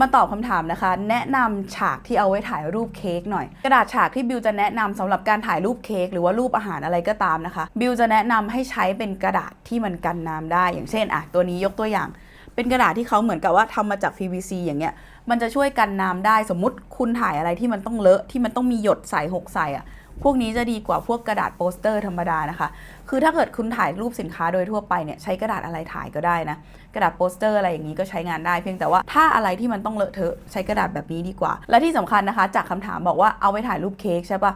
มาตอบคำถามนะคะ แนะนำฉากที่เอาไว้ถ่ายรูปเค้กหน่อย กระดาษฉากที่บิวจะแนะนำสำหรับการถ่ายรูปเค้กหรือว่ารูปอาหารอะไรก็ตามนะคะ บิวจะแนะนำให้ใช้เป็นกระดาษที่มันกันน้ำได้ อย่างเช่นอะตัวนี้ยกตัวอย่าง เป็นกระดาษที่เขาเหมือนกับว่าทำมาจาก PVC อย่างเงี้ย มันจะช่วยกันน้ำได้ สมมติคุณถ่ายอะไรที่มันต้องเลอะ ที่มันต้องมีหยดใส่หกใส่อะพวกนี้จะดีกว่าพวกกระดาษโปสเตอร์ธรรมดานะคะ คือถ้าเกิดคุณถ่ายรูปสินค้าโดยทั่วไปเนี่ยใช้กระดาษอะไรถ่ายก็ได้นะ กระดาษโปสเตอร์อะไรอย่างนี้ก็ใช้งานได้ เพียงแต่ว่าถ้าอะไรที่มันต้องเลอะเทอะใช้กระดาษแบบนี้ดีกว่า และที่สำคัญนะคะ จากคำถามบอกว่าเอาไปถ่ายรูปเค้กใช่ปะ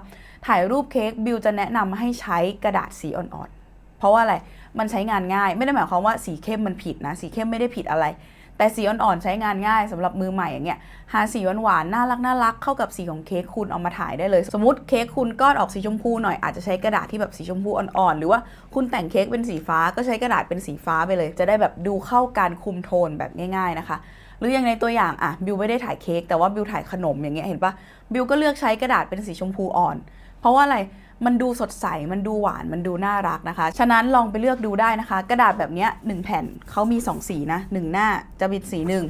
ถ่ายรูปเค้กบิวจะแนะนำให้ใช้กระดาษสีอ่อนๆ เพราะว่าอะไร มันใช้งานง่าย ไม่ได้หมายความว่าสีเข้มมันผิดนะ สีเข้มไม่ได้ผิดอะไร แต่สีอ่อนๆใช้งานง่ายสำหรับมือใหม่อย่างเงี้ยหาสีหวานๆน่ารักน่ารักเข้ากับสีของเค้กคุณเอามาถ่ายได้เลย สมมติเค้กคุณก้อนออกสีชมพูหน่อยอาจจะใช้กระดาษที่แบบสีชมพูอ่อนๆหรือว่าคุณแต่งเค้กเป็นสีฟ้าก็ใช้กระดาษเป็นสีฟ้าไปเลย จะได้แบบดูเข้าการคุมโทนแบบง่าย ๆนะคะหรืออย่างในตัวอย่างอะบิวไม่ได้ถ่ายเค้กแต่ว่าบิวถ่ายขนมอย่างเงี้ยเห็นปะบิวก็เลือกใช้กระดาษเป็นสีชมพูอ่อน เพราะว่าอะไร มันดูสดใส มันดูหวาน มันดูน่ารักนะคะ ฉะนั้นลองไปเลือกดูได้นะคะ กระดาษแบบเนี้ยหนึ่งแผ่นเขามี 2 สีนะหนึ่งหน้าจะเป็นสีหนึ่ง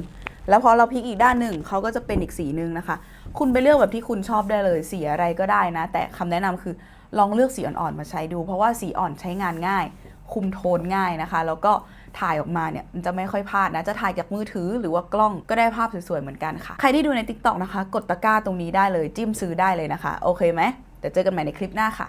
แล้วพอเราพลิกอีกด้านหนึ่งเขาก็จะเป็นอีกสีหนึ่งนะคะ คุณไปเลือกแบบที่คุณชอบได้เลยสีอะไรก็ได้นะ แต่คำแนะนำคือลองเลือกสีอ่อนๆมาใช้ดู เพราะว่าสีอ่อนใช้งานง่าย คุมโทนง่ายนะคะ แล้วก็ถ่ายออกมาเนี่ยมันจะไม่ค่อยพลาดนะ จะถ่ายจากมือถือหรือว่ากล้องก็ได้ภาพสวยๆเหมือนกันค่ะ ใครที่ดูใน TikTok นะคะ กดตะกร้าตรงนี้ได้เลยจิ้มซื้อได้เลยนะคะ โอเคไหม ดี๋ยวเจอกันใหม่ในคลิปหน้าค่ะ